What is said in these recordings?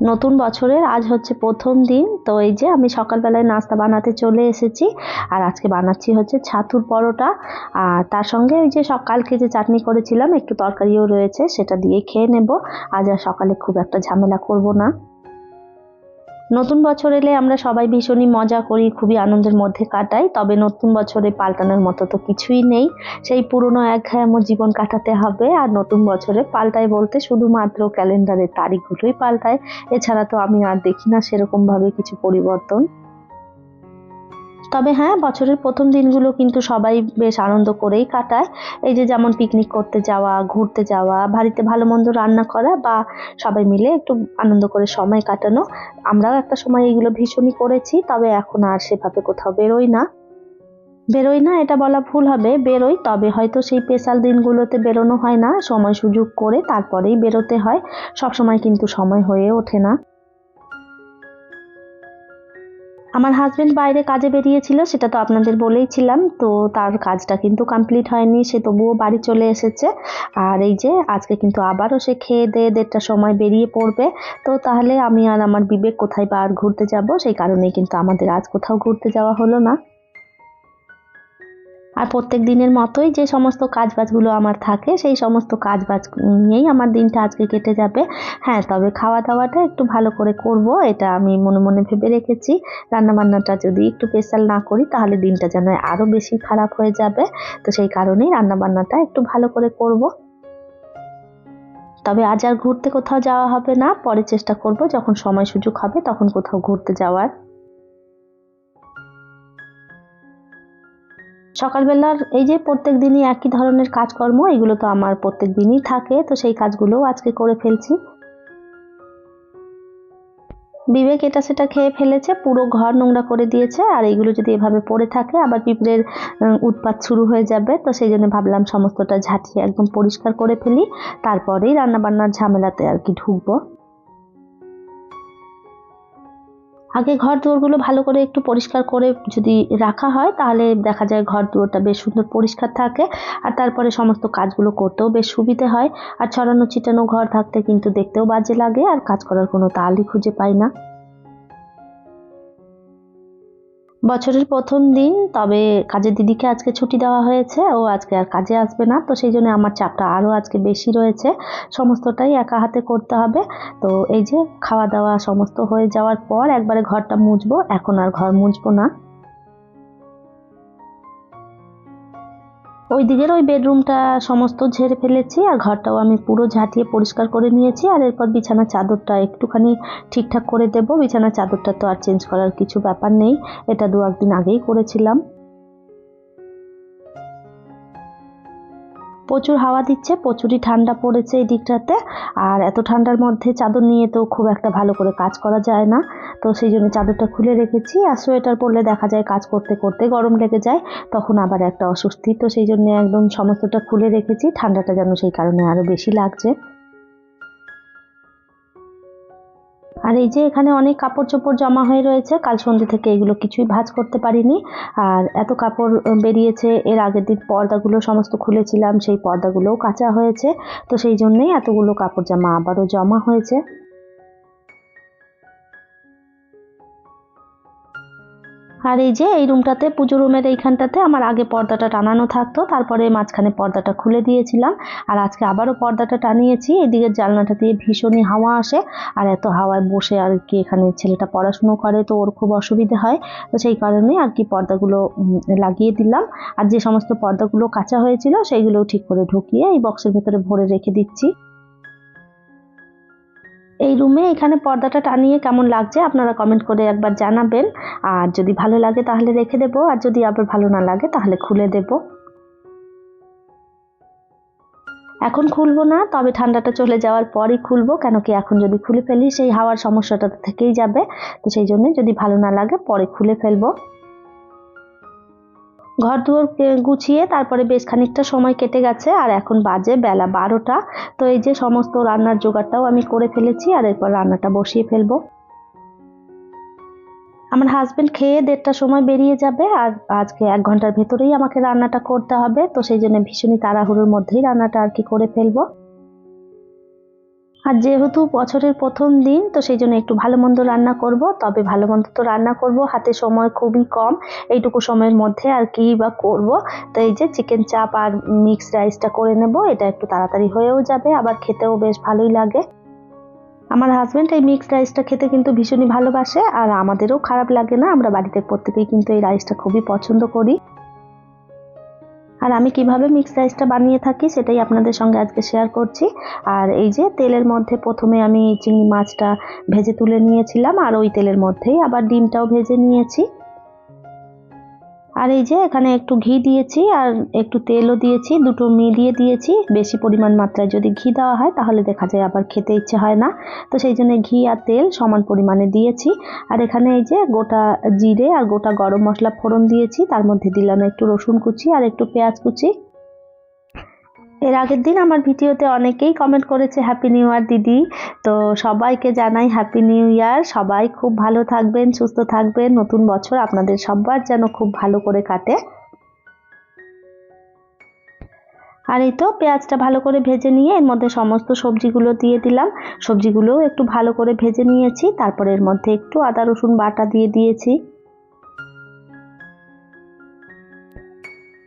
নতুন বছরের আজ হচ্ছে প্রথম দিন। তো এই যে আমি সকালবেলায় নাস্তা বানাতে চলে এসেছি। আর আজকে বানাচ্ছি হচ্ছে ছাতুর পরোটা। আর তার সঙ্গে ওই যে সকালকে যে চাটনি করেছিলাম, একটু তরকারিও রয়েছে, সেটা দিয়ে খেয়ে নেব। আজ আর সকালে খুব একটা ঝামেলা করব না। নতুন বছর এলে আমরা সবাই ভীষণই মজা করি, খুবই আনন্দের মধ্যে কাটাই, তবে নতুন বছরে পাল্টানোর মতো তো কিছুই নেই। সেই পুরনো আমার জীবন কাটাতে হবে, আর নতুন বছরে পাল্টায় বলতে শুধুমাত্র ক্যালেন্ডারের তারিখগুলোই পাল্টায়। এছাড়া তো আমি আর দেখি না সেরকমভাবে কিছু পরিবর্তন। তবে হ্যাঁ বছরের প্রথম দিনগুলো কিন্তু সবাই বেশ আনন্দ করেই কাটায়। এই যে যেমন পিকনিক করতে যাওয়া, ঘুরতে যাওয়া, বাড়িতে ভালো মন্দ রান্না করা বা সবাই মিলে একটু আনন্দ করে সময় কাটানো, আমরাও একটা সময় এইগুলো ভীষণই করেছি, তবে এখন আর সেভাবে কোথাও বেরোই না। বেরোই না, এটা বলা ভুল হবে, বেরোই, তবে হয়তো সেই স্পেশাল দিনগুলোতে বেরোনো হয় না, সময় সুযোগ করে তারপরেই বেরোতে হয়। সব সময় কিন্তু সময় হয়ে ওঠে না। আমার হাজবেন্ড বাইরে কাজে বেরিয়েছিল, সেটা তো আপনাদের বলেইছিলাম তো তার কাজটা কিন্তু কমপ্লিট হয়নি, সে তবুও বাড়ি চলে এসেছে। আর এই যে, আজকে কিন্তু আবারও সে খেয়ে দেয়ে দেড়টার সময় বেরিয়ে পড়বে। তো তাহলে আমি আর আমার বিবেক কোথায় বা আর ঘুরতে যাব? সেই কারণেই কিন্তু আমাদের আজ কোথাও ঘুরতে যাওয়া হলো না। আর প্রত্যেক দিনের মতোই যে সমস্ত কাজবাজগুলো আমার থাকে, সেই সমস্ত কাজবাজ নিয়েই আমার দিনটা আজকে কেটে যাবে। হ্যাঁ তবে খাওয়া দাওয়াটা একটু ভালো করে করব, এটা আমি মনে মনে ভেবে রেখেছি। রান্নাবান্নাটা যদি একটু স্পেশাল না করি, তাহলে দিনটা যেন আরও বেশি খারাপ হয়ে যাবে। তো সেই কারণেই রান্নাবান্নাটা একটু ভালো করে করব। তবে আজ আর ঘুরতে কোথাও যাওয়া হবে না, পরে চেষ্টা করব যখন সময় সুযোগ হবে, তখন কোথাও ঘুরতে যাওয়ার। সকালবেলার এই যে প্রত্যেক দিনই একই ধরনের কাজকর্ম, এগুলো তো আমার প্রত্যেক দিনই থাকে, তো সেই কাজগুলোও আজকে করে ফেলছি। বিবেক এটা সেটা খেয়ে ফেলেছে, পুরো ঘর নোংরা করে দিয়েছে, আর এইগুলো যদি এভাবে পড়ে থাকে, আবার পিঁপড়ের উৎপাত শুরু হয়ে যাবে, তো সেই জন্য ভাবলাম সমস্তটা ঝাঁটিয়ে একদম পরিষ্কার করে ফেলি, তারপরেই রান্নাবান্নার ঝামেলাতে আর কি ঢুকবো। আগে ঘর দুয়ারগুলো ভালো করে একটু পরিষ্কার করে যদি রাখা হয়, তাহলে দেখা যায় ঘর দুয়ারটা বেশ সুন্দর পরিষ্কার থাকে। আর তারপরে সমস্ত কাজগুলো করতেও বেশ সুবিধে হয়। আর ছড়ানো ছিটানো ঘর থাকতে কিন্তু দেখতেও বাজে লাগে। আর কাজ করার কোনো তালই খুঁজে পাই না। বছরের প্রথম দিন, তবে কাজের দিদিকে আজকে ছুটি দেওয়া হয়েছে। ও আজকে আর কাজে আসবে না, তো সেই জন্য আমার চাপটা আরও আজকে বেশি রয়েছে। সমস্তটাই একা হাতে করতে হবে। তো এই যে খাওয়া দাওয়া সমস্ত হয়ে যাওয়ার পর একবারে ঘরটা মুছবো। এখন আর ঘর মুছবো না। ওই দিকের ওই বেডরুমটা সমস্ত ঝেড়ে ফেলেছি আর ঘরটাও আমি পুরো ঝাঁটিয়ে পরিষ্কার করে নিয়েছি আর এরপর বিছানার চাদরটা একটুখানি ঠিকঠাক করে দেব। বিছানার চাদরটা তো আর চেঞ্জ করার কিছু ব্যাপার নেই। এটা দু একদিন আগেই করেছিলাম। প্রচুর হাওয়া দিচ্ছে, প্রচুরই ঠান্ডা পড়েছে এই দিকটাতে। আর এত ঠান্ডার মধ্যে চাদর নিয়ে তো খুব একটা ভালো করে কাজ করা যায় না। তো সেই জন্য চাদরটা খুলে রেখেছি। আর সোয়েটার পরলে দেখা যায় কাজ করতে করতে গরম লেগে যায়, তখন আবার একটা অস্বস্তি। তো সেই জন্য একদম সমস্তটা খুলে রেখেছি। ঠান্ডাটা যেন সেই কারণে আরও বেশি লাগছে। আর এই যে এখানে অনেক কাপড় চোপড় জমা হয়ে রয়েছে, কাল সন্ধ্যে থেকে এগুলো কিছুই ভাজ করতে পারিনি। আর এত কাপড় বেরিয়েছে, এর আগের দিন পর্দাগুলো সমস্ত খুলেছিলাম, সেই পর্দাগুলোও কাঁচা হয়েছে। তো সেই জন্যেই এতগুলো কাপড় জামা আবারও জমা হয়েছে। আর এই যে, এই রুমটাতে পুজো রুমের এইখানটাতে আমার আগে পর্দাটা টানানো থাকতো। তারপরে মাঝখানে পর্দাটা খুলে দিয়েছিলাম। আর আজকে আবারও পর্দাটা টানিয়েছি। এদিকে জানলাটা দিয়ে ভীষণই হাওয়া আসে। আর এত হাওয়ায় বসে আর কি এখানে ছেলেটা পড়াশুনো করে, তো ওর খুব অসুবিধে হয়। তো সেই কারণে আর কি পর্দাগুলো লাগিয়ে দিলাম। আর যে সমস্ত পর্দাগুলো কাঁচা হয়েছিল, সেইগুলোও ঠিক করে ঢুকিয়ে এই বক্সের ভেতরে ভরে রেখে দিচ্ছি। এই রুমে এখানে পর্দাটা টানিয়ে কেমন লাগছে আপনারা কমেন্ট করে একবার জানাবেন। আর যদি ভালো লাগে তাহলে রেখে দেব, আর যদি আবার ভালো না লাগে তাহলে খুলে দেব। এখন খুলবো না, তবে ঠান্ডাটা চলে যাওয়ার পরই খুলবো কেন কি এখন যদি খুলে ফেলি সেই হাওয়ার সমস্যাটা থেকেই যাবে। তো সেই জন্য যদি ভালো না লাগে পরে খুলে ফেলব। ঘর দুয়ার গুছিয়ে তারপরে বেশ খানিকটা সময় কেটে গেছে আর এখন বাজে বেলা বারোটা। তো এই যে সমস্ত রান্নার জোগাড়টাও আমি করে ফেলেছি আর এরপর রান্নাটা বসিয়ে ফেলব। আমার হাজব্যান্ড খেয়ে দেড়টার সময় বেরিয়ে যাবে আর আজকে এক ঘণ্টার ভেতরেই আমাকে রান্নাটা করতে হবে। তো সেই জন্য ভীষণই তাড়াহুড়োর মধ্যেই রান্নাটা আর কি করে ফেলব। আর যেহেতু বছরের প্রথম দিন, তো সেই জন্য একটু ভালো মন্দ রান্না করব। তবে ভালো মন্দ তো রান্না করব। হাতে সময় খুবই কম। এইটুকু সময়ের মধ্যে আর কি বা করব। তো এই যে চিকেন চাপ আর মিক্সড রাইসটা করে নেব। এটা একটু তাড়াতাড়ি হয়েও যাবে। আবার খেতেও বেশ ভালোই লাগে। আমার হাজব্যান্ড এই মিক্সড রাইসটা খেতে কিন্তু ভীষণই ভালোবাসে। আর আমাদেরও খারাপ লাগে না। আমরা বাড়িতে প্রত্যেকেই কিন্তু এই রাইসটা খুবই পছন্দ করি। আর আমি কীভাবে মিক্স রাইসটা বানিয়ে থাকি সেটাই আপনাদের সঙ্গে আজকে শেয়ার করছি। আর এই যে তেলের মধ্যে প্রথমে আমি চিংড়ি মাছটা ভেজে তুলে নিয়েছিলাম, আর ওই তেলের মধ্যেই আবার ডিমটাও ভেজে নিয়েছি। আর এই যে এখানে একটু ঘি দিয়েছি আর একটু তেলও দিয়েছি, দুটো মিলিয়ে দিয়েছি। বেশি পরিমাণ মাত্রায় যদি ঘি দেওয়া হয় তাহলে দেখা যায় আবার খেতে ইচ্ছে হয় না। তো সেই জন্য ঘি আর তেল সমান পরিমাণে দিয়েছি। আর এখানে এই যে গোটা জিরে আর গোটা গরম মশলা ফোড়ন দিয়েছি। তার মধ্যে দিলাম একটু রসুন কুচি আর একটু পেঁয়াজ কুচি। এর আগের দিন আমার ভিডিওতে অনেকেই কমেন্ট করেছে হ্যাপি নিউ ইয়ার দিদি। তো সবাইকে জানাই হ্যাপি নিউ ইয়ার সবাই খুব ভালো থাকবেন, সুস্থ থাকবেন। নতুন বছর আপনাদের সবার যেন খুব ভালো করে কাটে। আর এই তো পেঁয়াজটা ভালো করে ভেজে নিয়ে এর মধ্যে সমস্ত সবজিগুলো দিয়ে দিলাম। সবজিগুলোও একটু ভালো করে ভেজে নিয়েছি। তারপরে এর মধ্যে একটু আদা, রসুন বাটা দিয়ে দিয়েছি।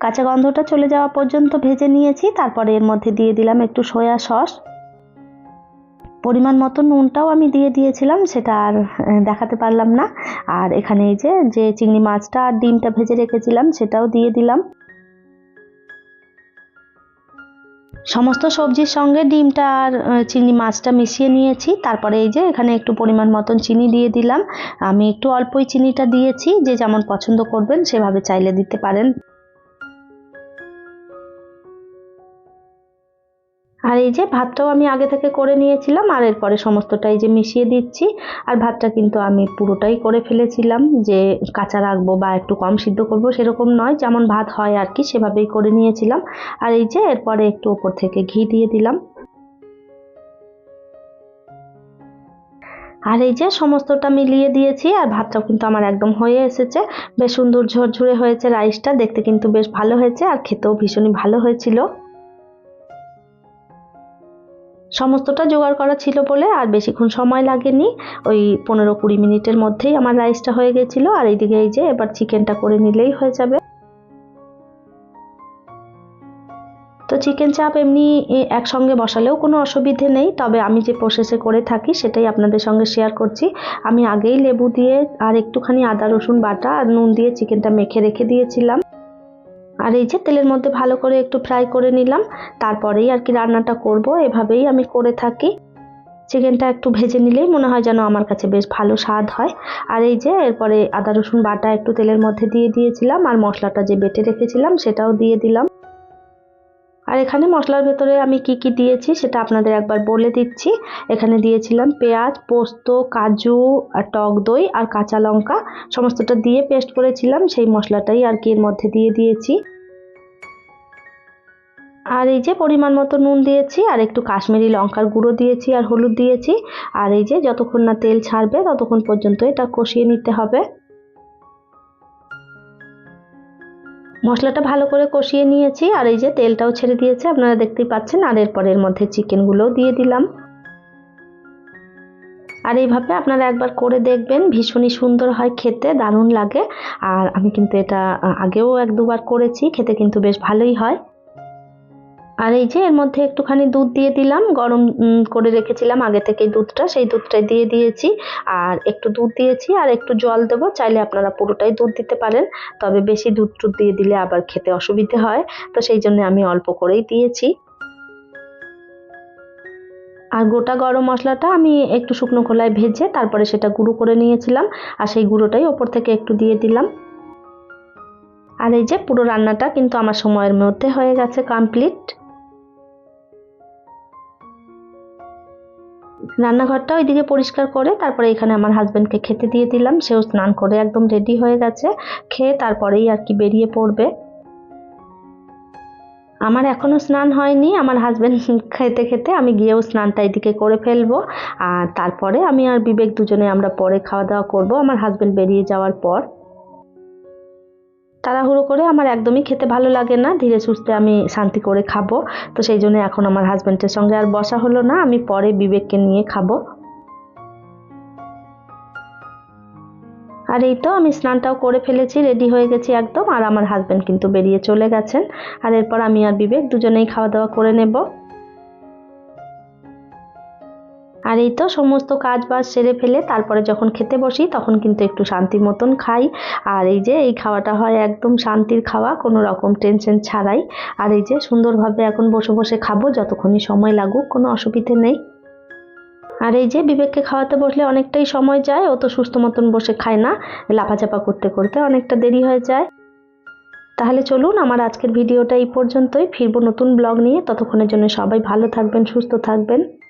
কাঁচা গন্ধটা চলে যাওয়া পর্যন্ত ভেজে নিয়েছি, তারপরে এর মধ্যে দিয়ে দিলাম একটু সয়া সস। পরিমাণ মতো নুনটাও আমি দিয়ে দিয়েছিলাম, সেটা আর দেখাতে পারলাম না। আর এখানে এই যে যে চিংড়ি মাছটা আর ডিমটা ভেজে রেখেছিলাম, সেটাও দিয়ে দিলাম। সমস্ত সবজির সঙ্গে ডিমটা আর চিংড়ি মাছটা মিশিয়ে নিয়েছি। তারপরে এই যে, এখানে একটু পরিমাণ মতন চিনি দিয়ে দিলাম। আমি একটু অল্পই চিনিটা দিয়েছি, যে যেমন পছন্দ করবেন, সেভাবে চাইলে দিতে পারেন। আর এই যে ভাতটাও আমি আগে থেকে করে নিয়েছিলাম, আর এরপরে সমস্তটাই যে মিশিয়ে দিচ্ছি, আর ভাতটা কিন্তু আমি পুরোটাই করে ফেলেছিলাম, যে কাঁচা রাখব বা একটু কম সিদ্ধ করব সেরকম নয়, যেমন ভাত হয় আর কি সেভাবেই করে নিয়েছিলাম। আর এই যে এরপরে একটু ওপর থেকে ঘি দিয়ে দিলাম। আর এই যে সমস্তটা মিলিয়ে দিয়েছি, আর ভাতটাও কিন্তু আমার একদম হয়ে এসেছে। বেশ সুন্দর ঝরঝরে হয়েছে রাইসটা, দেখতে কিন্তু বেশ ভালো হয়েছে, আর খেতেও ভীষণই ভালো হয়েছিল। সমস্তটা জোগাড় করা ছিল বলে আর বেশিক্ষণ সময় লাগেনি। ওই পনেরো কুড়ি মিনিটের মধ্যেই আমার রাইসটা হয়ে গেছিল আর এইদিকে এই যে এবার চিকেনটা করে নিলেই হয়ে যাবে। তো চিকেন চাপ এমনি একসঙ্গে বসালেও কোনো অসুবিধে নেই, তবে আমি যে প্রসেসে করে থাকি সেটাই আপনাদের সঙ্গে শেয়ার করছি। আমি আগেই লেবু দিয়ে আর একটুখানি আদা রসুন বাটা আর নুন দিয়ে চিকেনটা মেখে রেখে দিয়েছিলাম। আর এই যে তেলের মধ্যে ভালো করে একটু ফ্রাই করে নিলাম। তারপরেই আর কি রান্নাটা করব। এভাবেই আমি করে থাকি। চিকেনটা একটু ভেজে নিলেই মনে হয় যেন আমার কাছে বেশ ভালো স্বাদ হয়। আর এই যে এরপরে আদা রসুন বাটা একটু তেলের মধ্যে দিয়ে দিয়েছিলাম। আর মশলাটা যে বেটে রেখেছিলাম সেটাও দিয়ে দিলাম। আর এখানে মশলার ভেতরে আমি কি কি দিয়েছি সেটা আপনাদের একবার বলে দিচ্ছি। এখানে দিয়েছিলাম পেঁয়াজ, পোস্ত, কাজু, আর টক দই, আর কাঁচা লঙ্কা। সমস্তটা দিয়ে পেস্ট করেছিলাম, সেই মশলাটাই আর কি এর মধ্যে দিয়ে দিয়েছি। আর এই যে পরিমাণ মতো নুন দিয়েছি, আর একটু কাশ্মীরি লঙ্কার গুঁড়ো দিয়েছি, আর হলুদ দিয়েছি। আর এই যে যতক্ষণ না তেল ছাড়বে, ততক্ষণ পর্যন্ত এটা কষিয়ে নিতে হবে। মশলাটা ভালো করে কষিয়ে নিয়েছি, আর এই যে তেলটাও ছেড়ে দিয়েছে, আপনারা দেখতেই পাচ্ছেন, আর এরপর এর মধ্যে চিকেনগুলোও দিয়ে দিলাম। আর এইভাবে আপনারা একবার করে দেখবেন, ভীষণই সুন্দর হয় খেতে, দারুণ লাগে। আর আমি কিন্তু এটা আগেও এক দুবার করেছি, খেতে কিন্তু বেশ ভালোই হয়। আর এই যে এর মধ্যে একটুখানি দুধ দিয়ে দিলাম, গরম করে রেখেছিলাম আগে থেকে দুধটা, সেই দুধটাই দিয়ে দিয়েছি। আর একটু দুধ দিয়েছি, আর একটু জল দেবো, চাইলে আপনারা পুরোটাই দুধ দিতে পারেন। তবে বেশি দুধ টুধ দিয়ে দিলে আবার খেতে অসুবিধে হয়, তো সেই জন্য আমি অল্প করেই দিয়েছি। আর গোটা গরম মশলাটা আমি একটু শুকনো খোলায় ভেজে তারপরে সেটা গুঁড়ো করে নিয়েছিলাম, আর সেই গুঁড়োটাই ওপর থেকে একটু দিয়ে দিলাম। আর এই যে পুরো রান্নাটা কিন্তু আমার সময়ের মধ্যে হয়ে গেছে কমপ্লিট। রান্নাঘরটা ওইদিকে পরিষ্কার করে তারপরে এখানে আমার হাজব্যান্ডকে খেতে দিয়ে দিলাম। সেও স্নান করে একদম রেডি হয়ে গেছে। খেয়ে তারপরেই আর কি বেরিয়ে পড়বে। আমার এখনও স্নান হয়নি। আমার হাজব্যান্ড খেতে খেতে আমি গিয়েও স্নানটা এদিকে করে ফেলব। আর তারপরে আমি আর বিবেক দুজনে আমরা পরে খাওয়া দাওয়া করব। আমার হাজব্যান্ড বেরিয়ে যাওয়ার পর। তাড়াহুড়ো করে আমার একদমই খেতে ভালো লাগে না। ধীরে সুস্থে আমি শান্তি করে খাব। তো সেই জন্য এখন আমার হাজব্যান্ডের সঙ্গে আর বসা হলো না। আমি পরে বিবেককে নিয়ে খাব। আর এই তো আমি স্নানটাও করে ফেলেছি, রেডি হয়ে গেছি একদম। আর আমার হাজব্যান্ড কিন্তু বেরিয়ে চলে গেছেন। আর এরপর আমি আর বিবেক দুজনেই খাওয়া দাওয়া করে নেব। আর এই তো সমস্ত কাজ বাজ সেরে ফেলে তারপরে যখন খেতে বসি, তখন কিন্তু একটু শান্তি মতন খাই। আর এই যে, এই খাওয়াটা হয় একদম শান্তির খাওয়া, কোনো রকম টেনশন ছাড়াই। আর এই যে, সুন্দরভাবে এখন বসে বসে খাব, যতক্ষণই সময় লাগুক, কোনো অসুবিধে নেই। আর এই যে, বিবেককে খাওয়াতে বসলে অনেকটাই সময় যায়, ও তো সুস্থ মতন বসে খায় না, লাফাচাপা করতে করতে অনেকটা দেরি হয়ে যায়। তাহলে চলুন, আমার আজকের ভিডিওটা এই পর্যন্তই। ফিরবো নতুন ব্লগ নিয়ে। ততক্ষণের জন্য সবাই ভালো থাকবেন, সুস্থ থাকবেন।